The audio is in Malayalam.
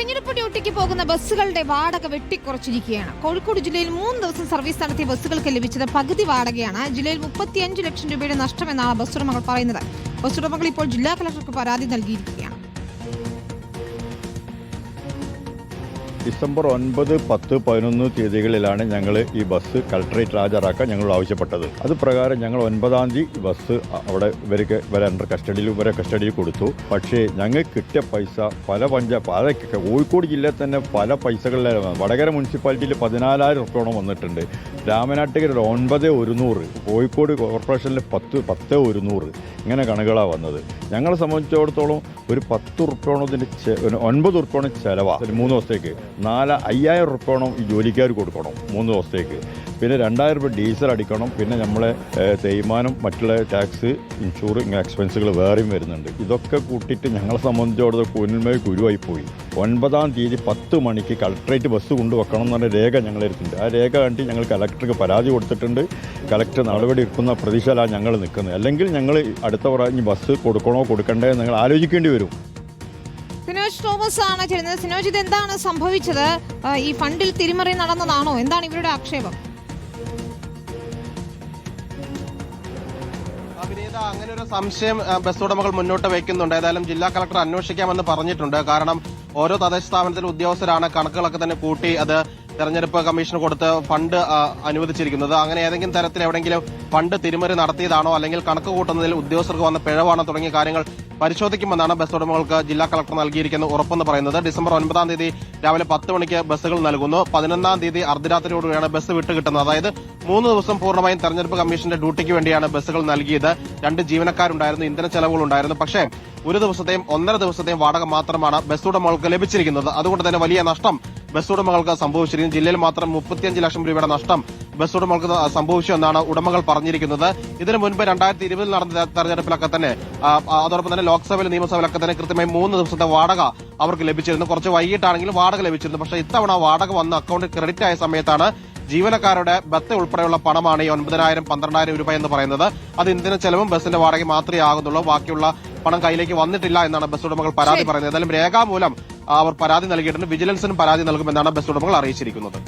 തിരഞ്ഞെടുപ്പ് ഡ്യൂട്ടിക്ക് പോകുന്ന ബസ്സുകളുടെ വാടക വെട്ടിക്കുറച്ചിരിക്കുകയാണ്. കോഴിക്കോട് ജില്ലയിൽ മൂന്ന് ദിവസം സർവീസ് നടത്തിയ ബസ്സുകൾക്ക് ലഭിച്ചത് പകുതി വാടകയാണ്. ജില്ലയിൽ മുപ്പത്തിയഞ്ച് ലക്ഷം രൂപയുടെ നഷ്ടമെന്നാണ് ബസ് ഉടമകൾ പറയുന്നത്. ബസ് ഉടമകൾ ഇപ്പോൾ ജില്ലാ കളക്ടർക്ക് പരാതി നൽകിയിരിക്കുകയാണ് ഡിസംബർ ഒൻപത് പത്ത് പതിനൊന്ന് തീയതികളിലാണ് ഞങ്ങൾ ഈ ബസ് കളക്ടറേറ്റ് ഹാജരാക്കാൻ ഞങ്ങൾ ആവശ്യപ്പെട്ടത്. അത് പ്രകാരം ഞങ്ങൾ ഒൻപതാം തീയതി ബസ് അവിടെ ഇവർക്ക് ഇവരെ അണ്ടർ കസ്റ്റഡിയിൽ ഇവരെ കസ്റ്റഡിയിൽ കൊടുത്തു. പക്ഷേ ഞങ്ങൾക്ക് കിട്ടിയ പൈസ പല പഞ്ച പല കോഴിക്കോട് ജില്ലയിൽ തന്നെ പല പൈസകളിലാണ് വടകര മുനിസിപ്പാലിറ്റിയിൽ പതിനാലായിരം ഉറുപ്പോളം വന്നിട്ടുണ്ട്. രാമനാട്ടുകര ഒൻപത് ഒരുന്നൂറ് കോഴിക്കോട് കോർപ്പറേഷനിൽ പത്ത് പത്ത് ഒരുന്നൂറ്. ഇങ്ങനെ കണക്കുകളാണ് വന്നത്. ഞങ്ങളെ സംബന്ധിച്ചിടത്തോളം ഒരു പത്ത് ഉറുപ്പോണം ഇതിന്റെ ഒൻപത് ഉറുപ്പണ ചിലവാണ് മൂന്ന് ദിവസത്തേക്ക്. നാല് അയ്യായിരം ഉറുപ്പണം ഈ ജോലിക്കാർ കൊടുക്കണം മൂന്ന് ദിവസത്തേക്ക്. പിന്നെ രണ്ടായിരം രൂപ ഡീസൽ അടിക്കണം. പിന്നെ നമ്മളെ തേയ്മാനം മറ്റുള്ള ടാക്സ് ഇൻഷൂർ ഇങ്ങനെ എക്സ്പെൻസുകൾ വേറെയും വരുന്നുണ്ട്. ഇതൊക്കെ കൂട്ടിയിട്ട് ഞങ്ങളെ സംബന്ധിച്ചിടത്തോളം കുന്നിന്മേൽ കുരുവായി പോയി. ഒൻപതാം തീയതി പത്ത് മണിക്ക് കളക്ടറേറ്റ് ബസ് കൊണ്ടുവെക്കണം എന്ന് പറഞ്ഞ രേഖ ഞങ്ങളെടുത്തിട്ടുണ്ട് ആ രേഖ കണ്ടി ഞങ്ങൾ കലക്ടർക്ക് പരാതി കൊടുത്തിട്ടുണ്ട്. കലക്ടർ നടപടി എടുക്കുന്ന പ്രതീക്ഷയിലാണ് ഞങ്ങൾ നിൽക്കുന്നത്. അല്ലെങ്കിൽ ഞങ്ങൾ അടുത്ത പ്രാവശ്യം ബസ് കൊടുക്കണോ കൊടുക്കണ്ടേ നിങ്ങൾ ആലോചിക്കേണ്ടി വരും. സിനോജ് തോമസ് ആണ് ചേരുന്നത്. സിനോജ് ഇത് എന്താണ് സംഭവിച്ചത് ഈ ഫണ്ടിൽ തിരിമറി നടന്നതാണോ? എന്താണ് ഇവരുടെ ആക്ഷേപം? അഭിനീത അങ്ങനെ ഒരു സംശയം ബസ് ഉടമകൾ മുന്നോട്ട് വയ്ക്കുന്നുണ്ട്. ഏതായാലും ജില്ലാ കളക്ടർ അന്വേഷിക്കാമെന്ന് പറഞ്ഞിട്ടുണ്ട്. കാരണം ഓരോ തദ്ദേശ സ്ഥാപനത്തിലെ ഉദ്യോഗസ്ഥരാണ് കണക്കുകളൊക്കെ തന്നെ കൂട്ടി അത് തെരഞ്ഞെടുപ്പ് കമ്മീഷന് കൊടുത്ത് ഫണ്ട് അനുവദിച്ചിരിക്കുന്നത്. അങ്ങനെ ഏതെങ്കിലും തരത്തിൽ എവിടെയെങ്കിലും ഫണ്ട് തിരിമറി നടത്തിയതാണോ അല്ലെങ്കിൽ കണക്ക് കൂട്ടുന്നതിൽ ഉദ്യോഗസ്ഥർക്ക് വന്ന പിഴവാണോ തുടങ്ങിയ കാര്യങ്ങൾ പരിശോധിക്കുമെന്നാണ് ബസ് ഉടമകൾക്ക് ജില്ലാ കളക്ടർ നൽകിയിരിക്കുന്ന ഉറപ്പെന്ന് പറയുന്നത്. ഡിസംബർ ഒൻപതാം തീയതി രാവിലെ പത്ത് മണിക്ക് ബസ്സുകൾ നൽകുന്നു. പതിനൊന്നാം തീയതി അർദ്ധരാത്രിയോടുകൂടിയാണ് ബസ് വിട്ടുകിട്ടുന്നത്. അതായത് മൂന്ന് ദിവസം പൂർണമായും തെരഞ്ഞെടുപ്പ് കമ്മീഷന്റെ ഡ്യൂട്ടിക്ക് വേണ്ടിയാണ് ബസ്സുകൾ നൽകിയത്. രണ്ട് ജീവനക്കാരുണ്ടായിരുന്നു ഇന്ധന ചെലവുകളുണ്ടായിരുന്നു. പക്ഷേ ഒരു ദിവസത്തെയും ഒന്നര ദിവസത്തെയും വാടക മാത്രമാണ് ബസ് ഉടമകൾക്ക് ലഭിച്ചിരിക്കുന്നത്. അതുകൊണ്ട് തന്നെ വലിയ നഷ്ടം ബസ് ഉടമകൾക്ക് സംഭവിച്ചിരിക്കുന്നു. ജില്ലയിൽ മാത്രം മുപ്പത്തിയഞ്ച് ലക്ഷം രൂപയുടെ നഷ്ടം ബസ് ഉടമകൾക്ക് സംഭവിച്ചു എന്നാണ് ഉടമകൾ പറഞ്ഞിരിക്കുന്നത്. ഇതിനു മുൻപ് രണ്ടായിരത്തി ഇരുപതിൽ നടന്ന തെരഞ്ഞെടുപ്പിലൊക്കെ തന്നെ അതോടൊപ്പം തന്നെ ലോക്സഭയിലും നിയമസഭയിലൊക്കെ തന്നെ കൃത്യമായി മൂന്ന് ദിവസത്തെ വാടക അവർക്ക് ലഭിച്ചിരുന്നു. കുറച്ച് വൈകിട്ടാണെങ്കിലും വാടക ലഭിച്ചിരുന്നു. പക്ഷേ ഇത്തവണ വാടക വന്ന് അക്കൗണ്ടിൽ ക്രെഡിറ്റ് ആയ സമയത്താണ് ജീവനക്കാരുടെ ബത്ത് ഉൾപ്പെടെയുള്ള പണമാണ് ഈ ഒൻപതിനായിരം പന്ത്രണ്ടായിരം രൂപ എന്ന് പറയുന്നത്. അത് ഇന്ധന ചെലവും ബസിന്റെ വാടക മാത്രമേ ആകുന്നുള്ളൂ. ബാക്കിയുള്ള പണം കയ്യിലേക്ക് വന്നിട്ടില്ല എന്നാണ് ബസ് ഉടമകൾ പരാതി പറയുന്നത്. ഏതായാലും രേഖാമൂലം അവർ പരാതി നൽകിയിട്ടുണ്ട്. വിജിലൻസിനും പരാതി നൽകുമെന്നാണ് ബസ് ഉടമകൾ അറിയിച്ചിരിക്കുന്നത്.